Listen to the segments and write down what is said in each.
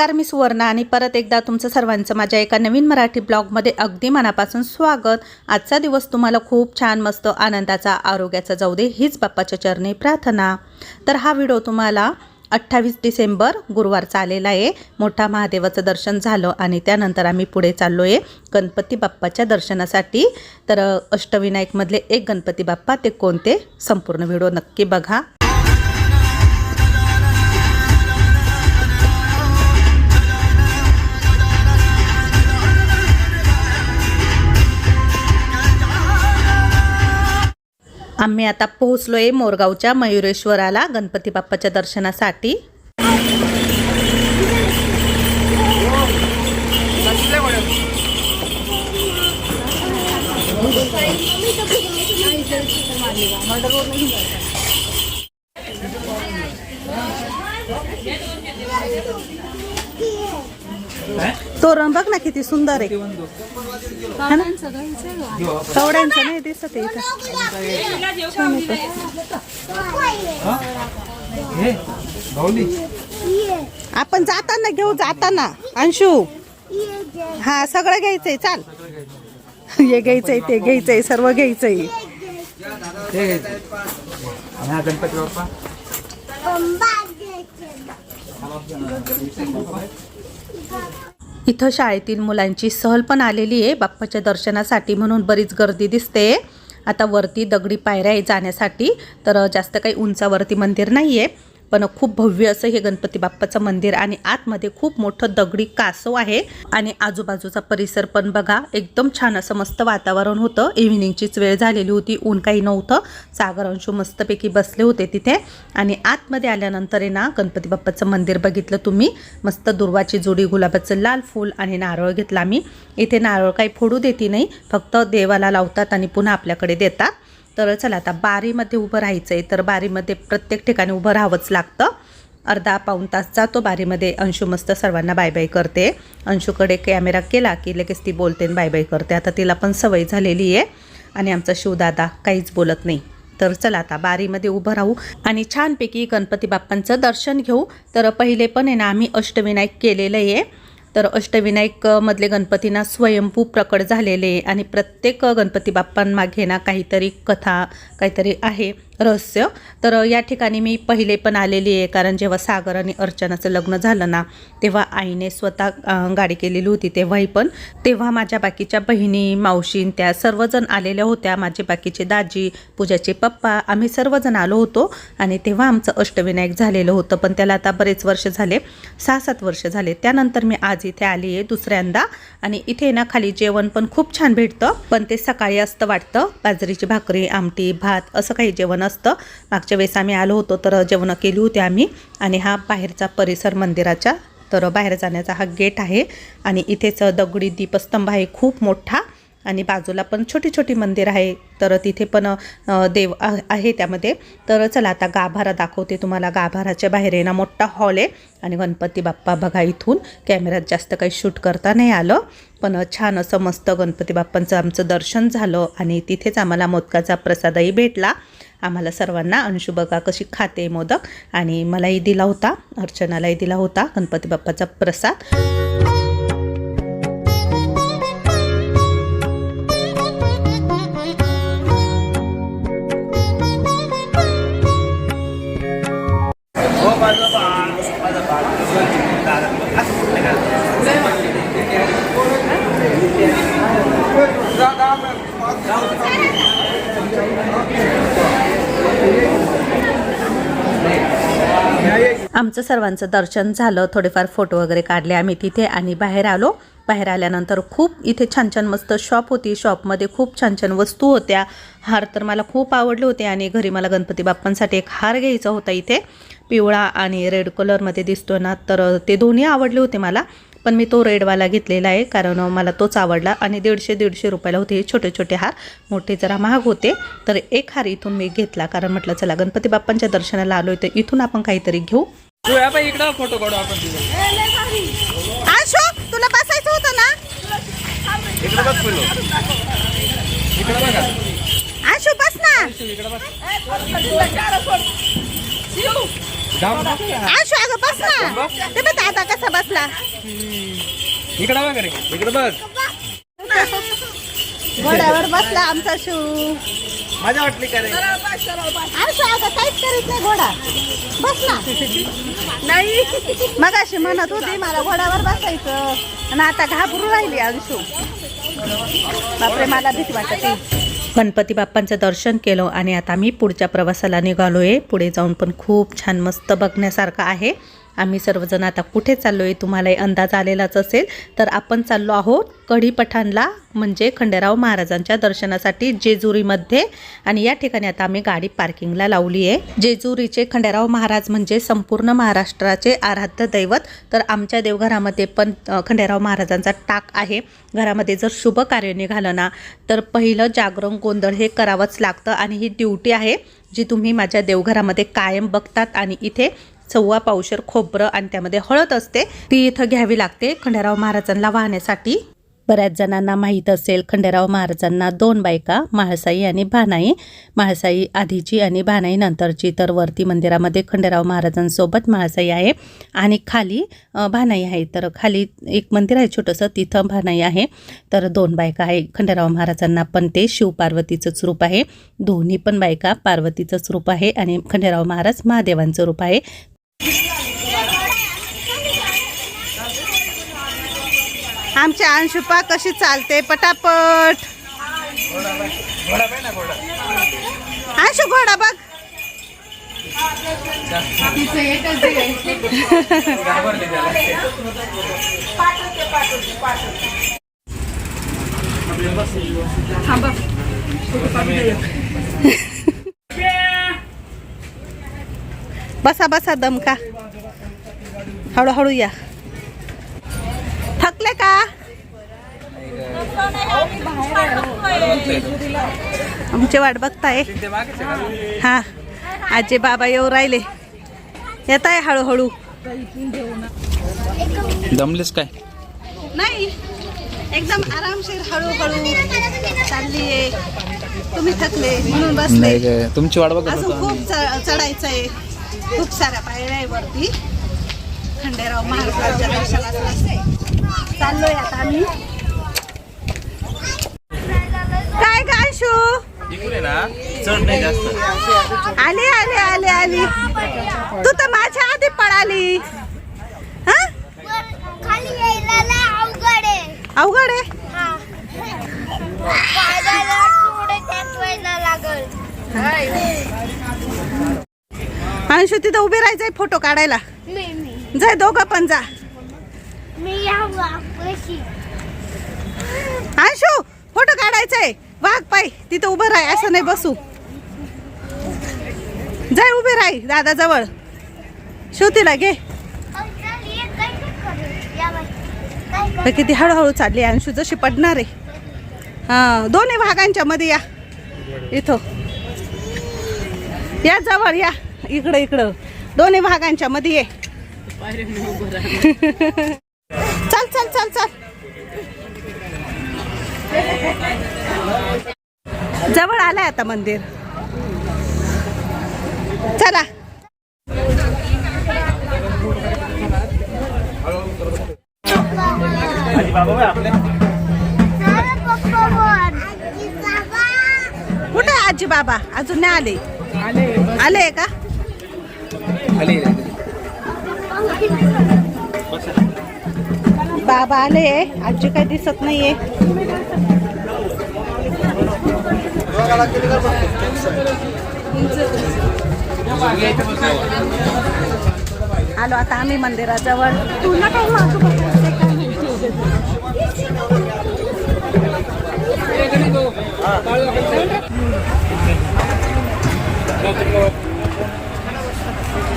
नमस्कार मी सुवर्णा आणि परत एकदा तुमचं सर्वांचं माझ्या एका नवीन मराठी ब्लॉगमध्ये अगदी मनापासून स्वागत. आजचा दिवस तुम्हाला खूप छान मस्त आनंदाचा आरोग्याचा जाऊ दे हीच बाप्पाच्या चरणी प्रार्थना. तर हा व्हिडिओ तुम्हाला अठ्ठावीस डिसेंबर गुरुवारचा आलेला आहे. मोठा महादेवाचं दर्शन झालं आणि त्यानंतर आम्ही पुढे चाललो आहे गणपती बाप्पाच्या दर्शनासाठी. तर अष्टविनायकमधले एक गणपती बाप्पा ते कोणते? संपूर्ण व्हिडिओ नक्की बघा. आम्ही आता पोहोचलो आहे मोरगावच्या मयुरेश्वराला गणपती बाप्पाच्या दर्शनासाठी. तोरण बघ ना किती सुंदर आहे. है ना? कवड्यांचं नाही दिसत आहे इथं. हे? आपण जाताना घेऊ जाताना. अंशू. हा सगळं घ्यायचंय चाल. हे घ्यायचंय ते घ्यायचंय सर्व घ्यायचंय. हे हा गणपती बाप्पा. इथं शाळेतील मुलांची सहल पण आलेली आहे. बाप्पाच्या दर्शनासाठी म्हणून बरीच गर्दी दिसते. आता वरती दगडी पायऱ्या आहे जाण्यासाठी. तर जास्त काही उंचावरती मंदिर नाही आहे पण खूप भव्य असं हे गणपती बाप्पाचं मंदिर आणि आतमध्ये खूप मोठं दगडी कासव आहे. आणि आजूबाजूचा परिसर पण बघा एकदम छान असं मस्त वातावरण होतं. इव्हिनिंगचीच वेळ झालेली होती ऊन काही नव्हतं. सागर अंशू मस्तपैकी बसले होते तिथे. आणि आतमध्ये आल्यानंतर आहे ना गणपती बाप्पाचं मंदिर बघितलं तुम्ही. मस्त दुर्वाची जोडी गुलाबाचं लाल फूल आणि नारळ घेतला आम्ही. इथे नारळ काही फोडू देते नाही फक्त देवाला लावतात आणि पुन्हा आपल्याकडे देतात. तर चला आता बारीमध्ये उभं राहायचं आहे तर बारीमध्ये प्रत्येक ठिकाणी उभं राहावंच लागतं. अर्धा पाऊण तास जातो बारीमध्ये. अंशू मस्त सर्वांना बाय बाय करते. अंशूकडे कॅमेरा केला की लगेच ती बोलते बाय बाय करते. आता तिला पण सवय झालेली आहे आणि आमचा शिवदादा काहीच बोलत नाही. तर चला आता बारीमध्ये उभं राहू आणि छानपैकी गणपती बाप्पांचं दर्शन घेऊ. तर पहिले पण आहे ना आम्ही अष्टविनायक केलेलं आहे. तर अष्टविनायक मधले गणपतींना स्वयंभू प्रकट झालेले आणि प्रत्येक गणपती बाप्पांमागे ना काहीतरी कथा काहीतरी आहे. रहस्य. तर या ठिकाणी मी पहिले पण आलेली आहे कारण जेव्हा सागर आणि अर्चनाचं लग्न झालं ना तेव्हा आईने स्वतः गाडी केलेली होती तेव्हाही पण. तेव्हा माझ्या बाकीच्या बहिणी मावशीन त्या सर्वजण आलेल्या होत्या माझे बाकीचे दाजी पूजाचे पप्पा आम्ही सर्वजण आलो होतो. आणि तेव्हा आमचं अष्टविनायक झालेलं होतं पण त्याला आता बरेच वर्ष झाले सहा सात वर्ष झाले. त्यानंतर मी आज इथे आली आहे दुसऱ्यांदा. आणि इथे ना खाली जेवण पण खूप छान भेटतं पण ते सकाळी असतं वाटतं बाजरीची भाकरी आमटी भात असं काही जेवण असतं. मागच्या वेळेस आम्ही आलो होतो तर जेवणं केली होती आम्ही. आणि हा बाहेरचा परिसर मंदिराच्या तर बाहेर जाण्याचा हा गेट आहे. आणि इथेच दगडी दीपस्तंभ आहे खूप मोठा. आणि बाजूला पण छोटी छोटी मंदिर आहे तर तिथे पण देव आहे त्यामध्ये. तर चला आता गाभारा दाखवते तुम्हाला. गाभाराच्या बाहेर आहे ना मोठा हॉल आहे. आणि गणपती बाप्पा बघा इथून. कॅमेऱ्यात जास्त काही शूट करता नाही आलं. पण छान असं मस्त गणपती बाप्पांचं आमचं दर्शन झालं. आणि तिथेच आम्हाला मोदकाचा प्रसादही भेटला. आम्हाला सर्वांना अंशू बघा कशी खाते मोदक. आणि मलाही दिला होता अर्चनालाही दिला होता गणपती बाप्पाचा प्रसाद. हो माझं बाळ दादा असं कुठलं का? आमचं सर्वांचं दर्शन झालं. थोडेफार फोटो वगैरे काढले आम्ही तिथे आणि बाहेर आलो. बाहेर आल्यानंतर खूप इथे छान छान मस्त शॉप होती. शॉपमध्ये खूप छान छान वस्तू होत्या. हार तर मला खूप आवडले होते आणि घरी मला गणपती बाप्पांसाठी एक हार घ्यायचा होता इथे. पिवळा आणि रेड कलरमध्ये दिसतो ना तर ते दोन्ही आवडले होते मला. पण मी तो रेडवाला घेतलेला आहे कारण मला तोच आवडला. आणि दीडशे दीडशे रुपयाला होते हे छोटे छोटे हार. मोठे जरा महाग होते तर एक हार इथून मी घेतला. कारण म्हटलं चला गणपती बाप्पांच्या दर्शनाला आलो आहे तर इथून आपण काहीतरी घेऊ. तू या बाई इकडं फोटो काढू आपण तुझा अशोक तुला बसायचं होतं ना? इकडं बघ फुलो इकडं बघा. आशू बस ना. इकडं बघ जाऊ नको यार. आशू अगं बस. ना ते बघ दादा कसा बसला. इकडं बघ रे. इकडं बघ. घोड्यावर बसला आमचा शू. मजा वाटली का रे? आशू अगं काहीच करीत नाही घोडा. बस ना. नाही मग अशी म्हणत होती मला घोड्यावर बसायचं. आणि आता घाबरून राहिली अंशू. बापरे मला भीती वाटते. गणपती बाप्पांचं दर्शन केलं आणि आता आम्ही पुढच्या प्रवासाला निघालोय. पुढे जाऊन पण खूप छान मस्त बघण्यासारखं आहे. आम्ही सर्वजण आता कुठे चाललो आहे तुम्हालाही अंदाज आलेलाच असेल. तर आपण चाललो आहोत कढी पठाणला म्हणजे खंडेराव महाराजांच्या दर्शनासाठी जेजुरीमध्ये. आणि या ठिकाणी आता आम्ही गाडी पार्किंगला लावली आहे. जेजुरीचे खंडेराव महाराज म्हणजे संपूर्ण महाराष्ट्राचे आराध्य दैवत. तर आमच्या देवघरामध्ये पण खंडेराव महाराजांचा टाक आहे. घरामध्ये जर शुभ कार्य निघालं ना तर पहिलं जागरण गोंधळ हे करावंच लागतं. आणि ही ड्युटी आहे जी तुम्ही माझ्या देवघरामध्ये कायम बघतात. आणि इथे सव्वा पावशर खोबरं आणि त्यामध्ये हळद असते ती इथं घ्यावी लागते. खंडेराव महाराजांना वाहण्यासाठी. बऱ्याच जणांना माहीत असेल खंडेराव महाराजांना दोन बायका म्हाळसाई आणि भानाई. म्हाळसाई आधीची आणि भानाई नंतरची तर वरती मंदिरामध्ये खंडेराव महाराजांसोबत म्हाळसाई आहे आणि खाली भानाई आहे. तर खाली एक मंदिर आहे छोटंसं तिथं भानाई आहे. तर दोन बायका आहे खंडेराव महाराजांना पण ते शिवपार्वतीचंच रूप आहे. दोन्ही पण बायका पार्वतीचंच रूप आहे आणि खंडेराव महाराज महादेवांचं रूप आहे. आमची अंशुपा कशी चालते? पटापट. अंशु घोडा बघ. थांबा. बसा बसा दमका हळूहळू या. थकले का? आमची वाट बघताय? हा आजी बाबा येऊ राहिले. येत आहे हळूहळू. दमलेस काय? नाही एकदम आरामशीर हळूहळू चालली आहे तुम्ही थकले म्हणून बसले. तुमची वाट अजून होतो खूप च- चढायचं आहे खूप साऱ्या पायऱ्या आहे वरती. खंडेराव महाराजांच्या दर्शनासाठी चाललोय आता आम्ही. काय नाही जास्त. आली आली आली आली. तू तर माझ्या आधी पळाली हा खाली यायला लय अवघड आहे अवघड आहे हा पायऱ्याला पुढे त्याच व्हायला लागल अंशू तिथं उभे राहायचंय फोटो काढायला. जाय दोघं पण जा. अंशू फोटो काढायचंय. वाघ पाय तिथं उभं राह असं नाही बसू. जाय उभे राह दादा जवळ. श्रुतीला घे. किती हळूहळू चालली अंशू जशी पडणार आहे. हा दोन्ही भागांच्या मध्ये या. इथं. या जवळ या. इकडं इकडं. दोन्ही भागांच्या मध्ये ये. चल चल चल चल. जवळ आलाय आता मंदिर. चला. कुठे आजी बाबा अजून नाही आले. आले का? खाली बाबा आले आजी काही दिसत नाहीये. आलो आता आम्ही मंदिराजवळ. तुला काय मागतो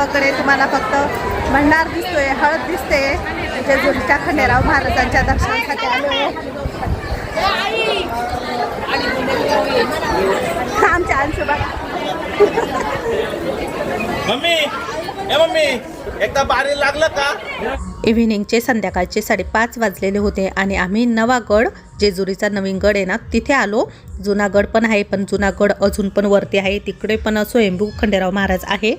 वगैरे तुम्हाला फक्त भंडार दिसतोय हळद दिसते. म्हणजे जेजुरीच्या खंडेराव महाराजांच्या दर्शनासाठी आलो. आमच्या अंशू ए मम्मी एकदा बारी लागलं का? इव्हिनिंगचे संध्याकाळचे साडेपाच वाजलेले होते आणि आम्ही नवागड जेजुरीचा नवीन गड आहे ना तिथे आलो. जुना गड पण आहे पण जुना गड अजून पण वरती आहे. तिकडे पण स्वयंभू खंडेराव महाराज आहे.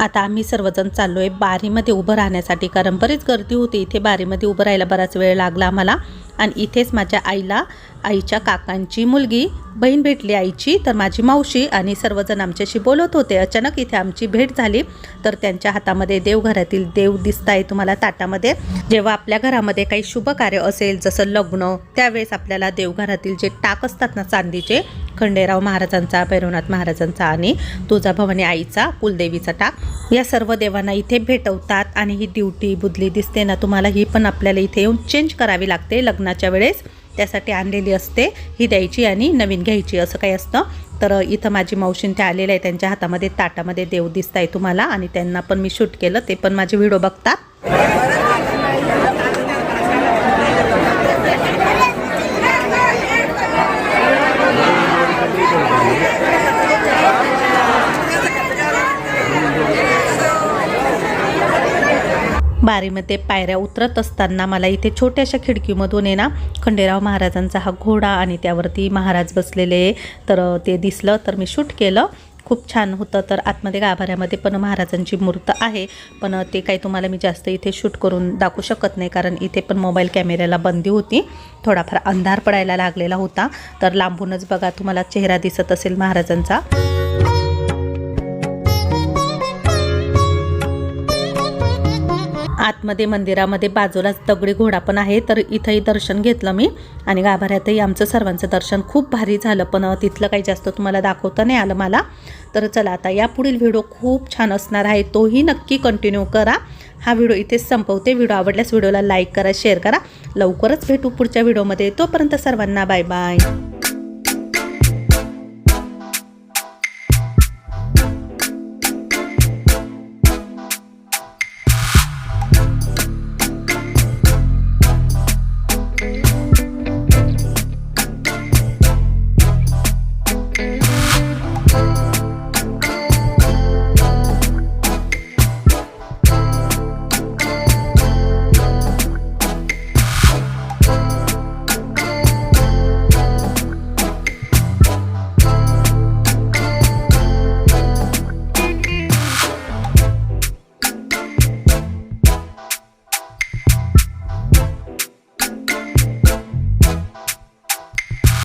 आता आम्ही सर्वजण चाललोय बारीमध्ये उभं राहण्यासाठी. कारण बरीच गर्दी होती. इथे बारीमध्ये उभं राहायला बराच वेळ लागला आम्हाला. आणि इथेच माझ्या आईला आईच्या काकांची मुलगी बहीण भेटली आईची. तर माझी मावशी आणि सर्वजण आमच्याशी बोलत होते. अचानक इथे आमची भेट झाली. तर त्यांच्या हातामध्ये देवघरातील देव दिसत आहे तुम्हाला ताटामध्ये. जेव्हा आपल्या घरामध्ये काही शुभ कार्य असेल जसं लग्न त्यावेळेस आपल्याला देवघरातील जे टाक असतात ना चांदीचे खंडेराव महाराजांचा भैरवनाथ महाराजांचा आणि तुळजाभवानी आईचा कुलदेवीचा टाक या सर्व देवांना इथे भेटवतात. आणि ही ड्युटी बुदली दिसते ना तुम्हाला ही पण आपल्याला इथे येऊन चेंज करावी लागते. लग्न लग्नाच्या वेळेस त्यासाठी आणलेली असते. ही द्यायची आणि नवीन घ्यायची असं काही असतं. तर इथं माझी मावशीन त्या आलेल्या आहे त्यांच्या हातामध्ये ताटामध्ये देव दिसत आहे तुम्हाला आणि त्यांना पण मी शूट केलं. ते पण माझे व्हिडिओ बघतात. वारीमध्ये पायऱ्या उतरत असताना मला इथे छोट्याशा खिडकीमधून आहे ना खंडेराव महाराजांचा हा घोडा आणि त्यावरती महाराज बसलेले तर ते दिसलं तर मी शूट केलं. खूप छान होतं. तर आतमध्ये गाभाऱ्यामध्ये पण महाराजांची मूर्त आहे. पण ते काही तुम्हाला मी जास्त इथे शूट करून दाखवू शकत नाही कारण इथे पण मोबाईल कॅमेऱ्याला बंदी होती. थोडाफार अंधार पडायला लागलेला होता. तर लांबूनच बघा तुम्हाला चेहरा दिसत असेल महाराजांचा. आतमध्ये मंदिरामध्ये बाजूलाच दगडी घोडा पण आहे. तर इथंही दर्शन घेतलं मी. आणि गाभाऱ्यातही आमचं सर्वांचं दर्शन खूप भारी झालं. पण तिथलं काही जास्त तुम्हाला दाखवता नाही आलं मला. तर चला आता या पुढील व्हिडिओ खूप छान असणार आहे. तोही नक्की कंटिन्यू करा. हा व्हिडिओ इथेच संपवते. व्हिडिओ आवडल्यास व्हिडिओला लाईक करा शेअर करा. लवकरच भेटू पुढच्या व्हिडिओमध्ये. तोपर्यंत सर्वांना बाय बाय